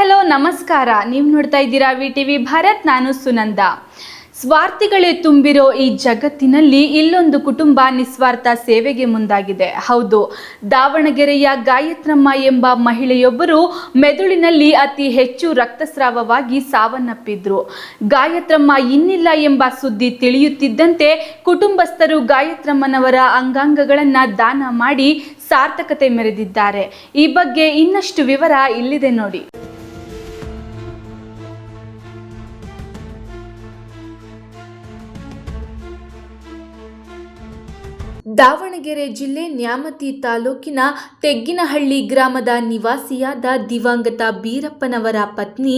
Hello, ನಮಸ್ಕಾರ. ನೀವು ನೋಡ್ತಾ ಇದ್ದೀರಾ ವಿ ಟಿ ವಿ ಭಾರತ್, ನಾನು ಸುನಂದ. ಸ್ವಾರ್ಥಿಗಳೇ ತುಂಬಿರೋ ಈ ಜಗತ್ತಿನಲ್ಲಿ ಇಲ್ಲೊಂದು ಕುಟುಂಬ ನಿಸ್ವಾರ್ಥ ಸೇವೆಗೆ ಮುಂದಾಗಿದೆ. ಹೌದು, ದಾವಣಗೆರೆಯ ಗಾಯತ್ರಮ್ಮ ಎಂಬ ಮಹಿಳೆಯೊಬ್ಬರು ಮೆದುಳಿನಲ್ಲಿ ಅತಿ ಹೆಚ್ಚು ರಕ್ತಸ್ರಾವವಾಗಿ ಸಾವನ್ನಪ್ಪಿದ್ರು. ಗಾಯತ್ರಮ್ಮ ಇನ್ನಿಲ್ಲ ಎಂಬ ಸುದ್ದಿ ತಿಳಿಯುತ್ತಿದ್ದಂತೆ ಕುಟುಂಬಸ್ಥರು ಗಾಯತ್ರಮ್ಮನವರ ಅಂಗಾಂಗಗಳನ್ನು ದಾನ ಮಾಡಿ ಸಾರ್ಥಕತೆ ಮೆರೆದಿದ್ದಾರೆ. ಈ ಬಗ್ಗೆ ಇನ್ನಷ್ಟು ವಿವರ ಇಲ್ಲಿದೆ ನೋಡಿ. ದಾವಣಗೆರೆ ಜಿಲ್ಲೆ ನ್ಯಾಮತಿ ತಾಲೂಕಿನ ತೆಗ್ಗಿನಹಳ್ಳಿ ಗ್ರಾಮದ ನಿವಾಸಿಯಾದ ದಿವಂಗತ ಬೀರಪ್ಪನವರ ಪತ್ನಿ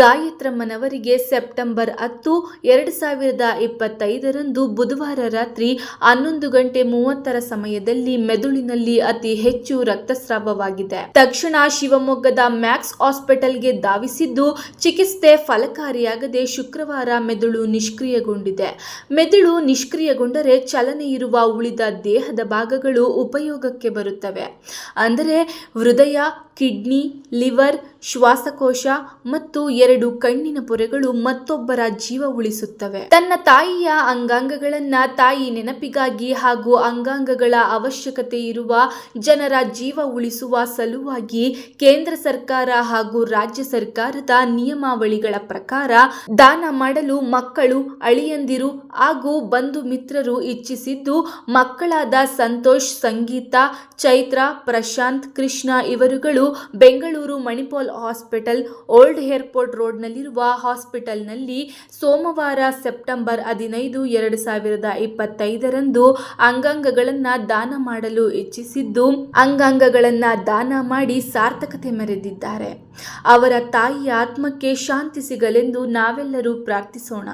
ಗಾಯತ್ರಮ್ಮನವರಿಗೆ ಸೆಪ್ಟೆಂಬರ್ ಹತ್ತು, ಎರಡು ಸಾವಿರದ ಇಪ್ಪತ್ತೈದರಂದು ಬುಧವಾರ ರಾತ್ರಿ ಹನ್ನೊಂದು ಗಂಟೆ ಮೂವತ್ತರ ಸಮಯದಲ್ಲಿ ಮೆದುಳಿನಲ್ಲಿ ಅತಿ ಹೆಚ್ಚು ರಕ್ತಸ್ರಾವವಾಗಿದೆ. ತಕ್ಷಣ ಶಿವಮೊಗ್ಗದ ಮ್ಯಾಕ್ಸ್ ಹಾಸ್ಪಿಟಲ್ಗೆ ಧಾವಿಸಿದ್ದು ಚಿಕಿತ್ಸೆ ಫಲಕಾರಿಯಾಗದೆ ಶುಕ್ರವಾರ ಮೆದುಳು ನಿಷ್ಕ್ರಿಯಗೊಂಡಿದೆ. ಮೆದುಳು ನಿಷ್ಕ್ರಿಯಗೊಂಡರೆ ಚಲನೆ ಇರುವ ಉಳಿದ ದೇಹದ ಭಾಗಗಳು ಉಪಯೋಗಕ್ಕೆ ಬರುತ್ತವೆ. ಅಂದರೆ ಹೃದಯ ಕಿಡ್ನಿ ಲಿವರ್ ಶ್ವಾಸಕೋಶ ಮತ್ತು ಎರಡು ಕಣ್ಣಿನ ಪೊರೆಗಳು ಮತ್ತೊಬ್ಬರ ಜೀವ ಉಳಿಸುತ್ತವೆ. ತನ್ನ ತಾಯಿಯ ಅಂಗಾಂಗಗಳನ್ನ ತಾಯಿ ನೆನಪಿಗಾಗಿ ಹಾಗೂ ಅಂಗಾಂಗಗಳ ಅವಶ್ಯಕತೆ ಇರುವ ಜನರ ಜೀವ ಉಳಿಸುವ ಸಲುವಾಗಿ ಕೇಂದ್ರ ಸರ್ಕಾರ ಹಾಗೂ ರಾಜ್ಯ ಸರ್ಕಾರದ ನಿಯಮಾವಳಿಗಳ ಪ್ರಕಾರ ದಾನ ಮಾಡಲು ಮಕ್ಕಳು, ಅಳಿಯಂದಿರು ಹಾಗೂ ಬಂಧು ಮಿತ್ರರು ಇಚ್ಛಿಸಿದ್ದು, ಮಕ್ಕಳಾದ ಸಂತೋಷ್, ಸಂಗೀತ, ಚೈತ್ರ, ಪ್ರಶಾಂತ್, ಕೃಷ್ಣ ಇವರುಗಳು Bengaluru Manipal hospital old airport ರೋಡ್ನಲ್ಲಿರುವ ಹಾಸ್ಪಿಟಲ್ನಲ್ಲಿ ಸೋಮವಾರ ಸೆಪ್ಟೆಂಬರ್ ಹದಿನೈದು, ಎರಡು ಸಾವಿರದ ಇಪ್ಪತ್ತೈದರಂದು ಅಂಗಾಂಗಗಳನ್ನು ದಾನ ಮಾಡಲು ಇಚ್ಛಿಸಿದ್ದು, ಅಂಗಾಂಗಗಳನ್ನು ದಾನ ಮಾಡಿ ಸಾರ್ಥಕತೆ ಮೆರೆದಿದ್ದಾರೆ. ಅವರ ತಾಯಿಯ ಆತ್ಮಕ್ಕೆ ಶಾಂತಿ ಸಿಗಲೆಂದು ನಾವೆಲ್ಲರೂ ಪ್ರಾರ್ಥಿಸೋಣ.